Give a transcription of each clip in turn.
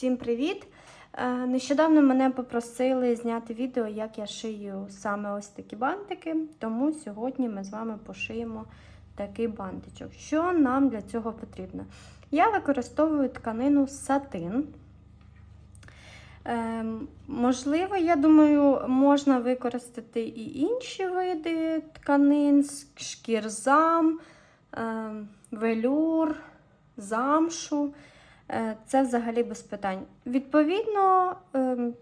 Всім привіт! Е, Нещодавно мене попросили зняти відео, як я шию саме ось такі бантики, тому сьогодні ми з вами пошиємо такий бантичок. Що нам для цього потрібно? Я використовую тканину сатин. Е, можливо, я думаю, можна використати і інші види тканин, шкірзам, е, велюр, замшу. Е, Це взагалі без питань. Відповідно, ем,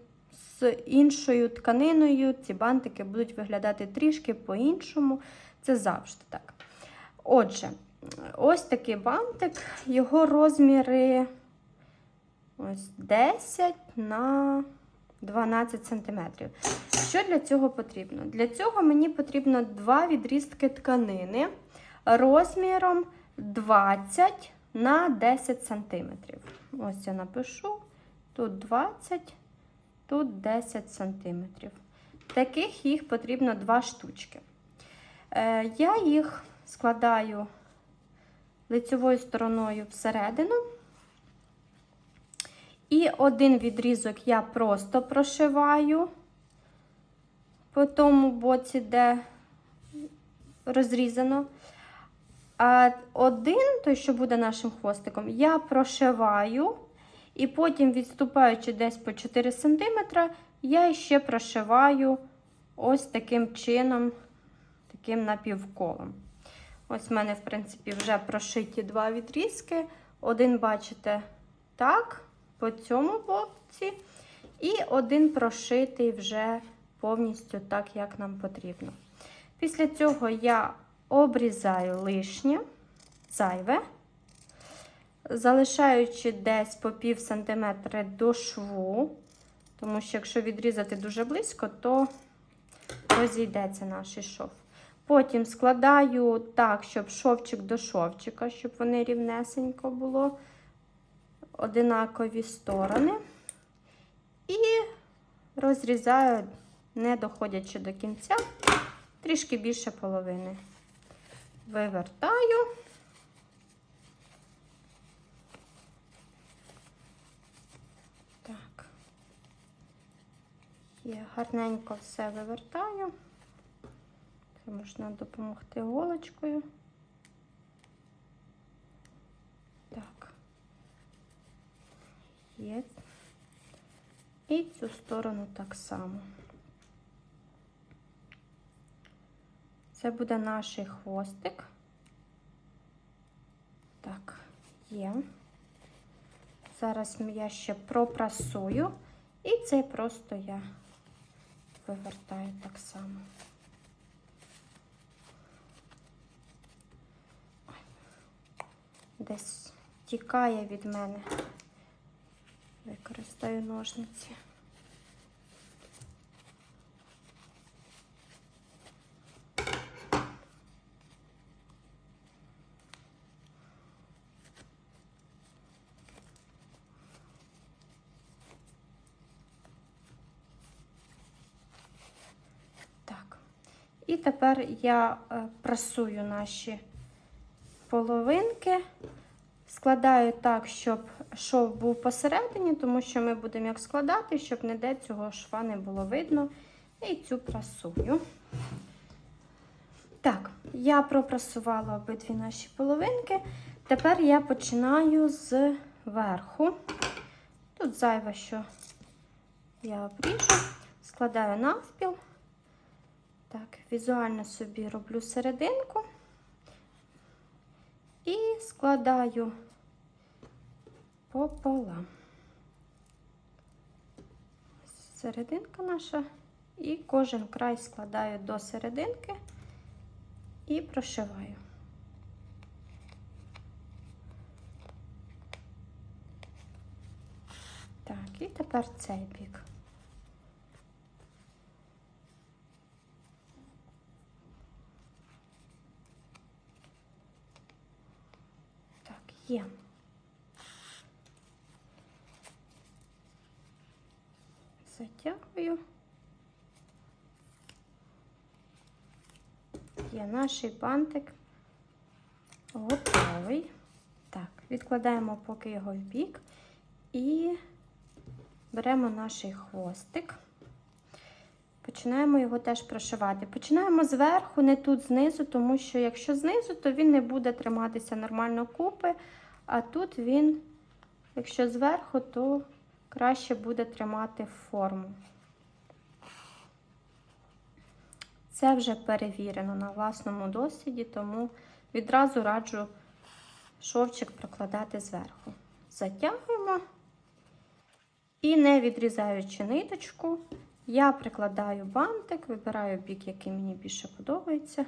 з іншою тканиною ці бантики будуть виглядати трішки по-іншому. Це завжди так. Отже, ось такий бантик, його розміри ось 10 на 12 см. Що для цього потрібно? Для цього мені потрібно два відрізки тканини розміром 20 на 10 см. Ось я напишу: тут 20, тут 10 см. Таких їх потрібно два штучки. Е, я їх складаю лицевою стороною всередину. І один відрізок я просто прошиваю по тому боці, де розрізано. А один, той, що буде нашим хвостиком, я прошиваю, і потім, відступаючи десь по 4 см, я ще прошиваю ось таким чином, таким напівколом. Ось в мене, в принципі, вже прошиті два відрізки. Один, бачите, так, по цьому боці, і один прошитий вже повністю так, як нам потрібно. Після цього я обрізаю лишнє, зайве, залишаючи десь по пів сантиметра до шву, тому що якщо відрізати дуже близько, то розійдеться наш шов. Потім складаю так, щоб шовчик до шовчика, щоб вони рівнесенько було, одинакові сторони. І розрізаю, не доходячи до кінця, трішки більше половини вивертаю. Так, я гарненько все вивертаю. Це можна допомогти голочкою. Так, є. І цю сторону так само. Це буде наш хвостик. Так, є. Зараз я ще пропрасую, і це просто я вивертаю так само. Десь тікає від мене. Використаю ножниці. Так. І тепер я е, прасую наші половинки, складаю так, щоб шов був посередині, тому що ми будемо як складати, щоб ніде цього шва не було видно. І цю прасую. Так, я пропрасувала обидві наші половинки. Тепер я починаю з верху. Тут зайве, що я обріжу, складаю навпіл. Так, візуально собі роблю серединку і складаю пополам. Серединка наша, і кожен край складаю до серединки і прошиваю. Так, і тепер цей бік. Так, є. Затягую. Є наш бантик готовий. Так, відкладаємо поки його в бік і беремо наш хвостик. Починаємо його теж прошивати. Починаємо зверху, не тут знизу, тому що якщо знизу, то він не буде триматися нормально купи, а тут він, якщо зверху, то краще буде тримати форму. Це вже перевірено на власному досвіді, тому відразу раджу шовчик прокладати зверху. Затягуємо і не відрізаючи ниточку, я прикладаю бантик, вибираю бік, який мені більше подобається,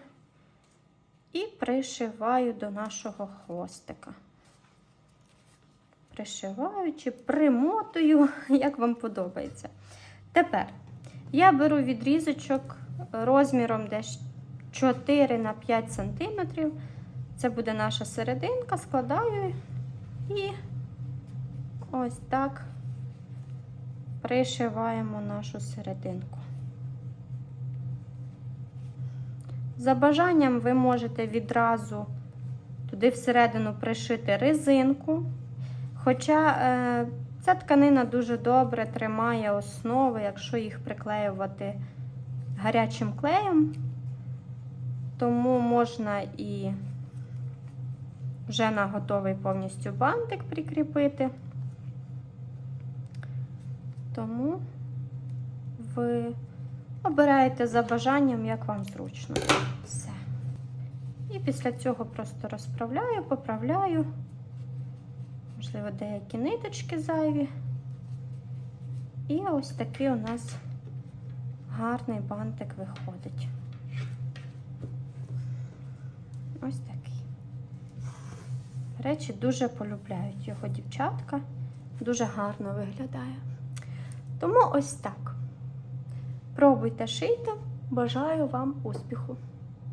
і пришиваю до нашого хвостика. Пришиваю чи примотую, як вам подобається. Тепер я беру відрізочок розміром десь 4 на 5 см. Це буде наша серединка, складаю і ось так пришиваємо нашу серединку. За бажанням ви можете відразу туди всередину пришити резинку. Хоча е, ця тканина дуже добре тримає основи, якщо їх приклеювати гарячим клеєм, тому можна і вже на готовий повністю бантик прикріпити. Тому ви обираєте за бажанням, як вам зручно. Все. І після цього просто розправляю, поправляю. Можливо, деякі ниточки зайві. І ось такий у нас гарний бантик виходить. Ось такий. Речі дуже полюбляють його дівчатка. Дуже гарно виглядає. Тому ось так. Пробуйте шийте. Бажаю вам успіху!